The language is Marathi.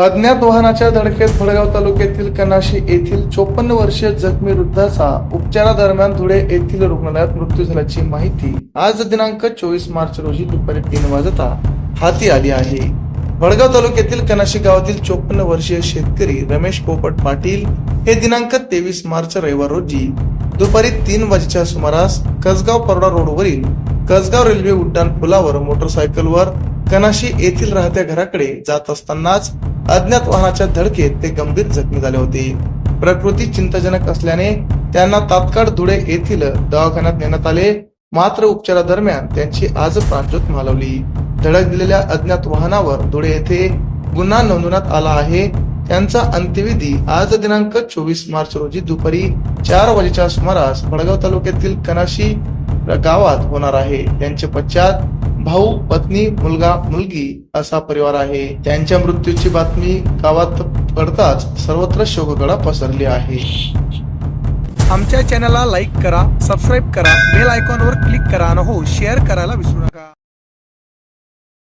अज्ञात वाहनाच्या धडकेत भडगाव तालुक्यातील कनाशी येथील चोपन्न वर्षीय जखमी वृद्धाचा उपचारादरम्यान धुळे येथील रुग्णालयात मृत्यू झाल्याची माहिती आज दिनांक चोवीस मार्च रोजी दुपारी तीन वाजता हाती आली आहे. भडगाव तालुक्यातील कनाशी गावातील चोपन्न वर्षीय शेतकरी रमेश पोपट पाटील हे दिनांक तेवीस मार्च रविवार रोजी दुपारी तीन वाजेच्या सुमारास कसगाव परोडा रोडवरील कसगाव रेल्वे उड्डाण पुलावर मोटरसायकलवर कनाशी येथील राहत्या घराकडे जात असतानाच अज्ञात वाहनाच्या धडकेत ते गंभीर जखमी झाले होते. प्रकृती चिंताजनक असल्याने त्यांना तात्काळ धुळे येथील दवाखान्यात नेण्यात आले. मात्र उपचारादरम्यान त्यांची आज प्राणज्योत मालवली. धडक दिलेल्या अज्ञात वाहनावर धुळे येथे गुन्हा नोंदवण्यात आला आहे. त्यांचा अंत्यविधी आज दिनांक चोवीस मार्च रोजी दुपारी चार वाजेच्या सुमारास भडगाव तालुक्यातील कनाशी गावात होणार आहे. त्यांचे पश्चात भाऊ पत्नी मुलगा मुलगी असा परिवार आहे. त्यांच्या मृत्यूची बातमी गावात पडताच सर्वत्र शोककळा पसरली आहे. आमच्या चॅनलला लाईक करा सबस्क्राईब करा बेल आयकॉनवर क्लिक करा आणि हो शेअर करायला विसरू नका.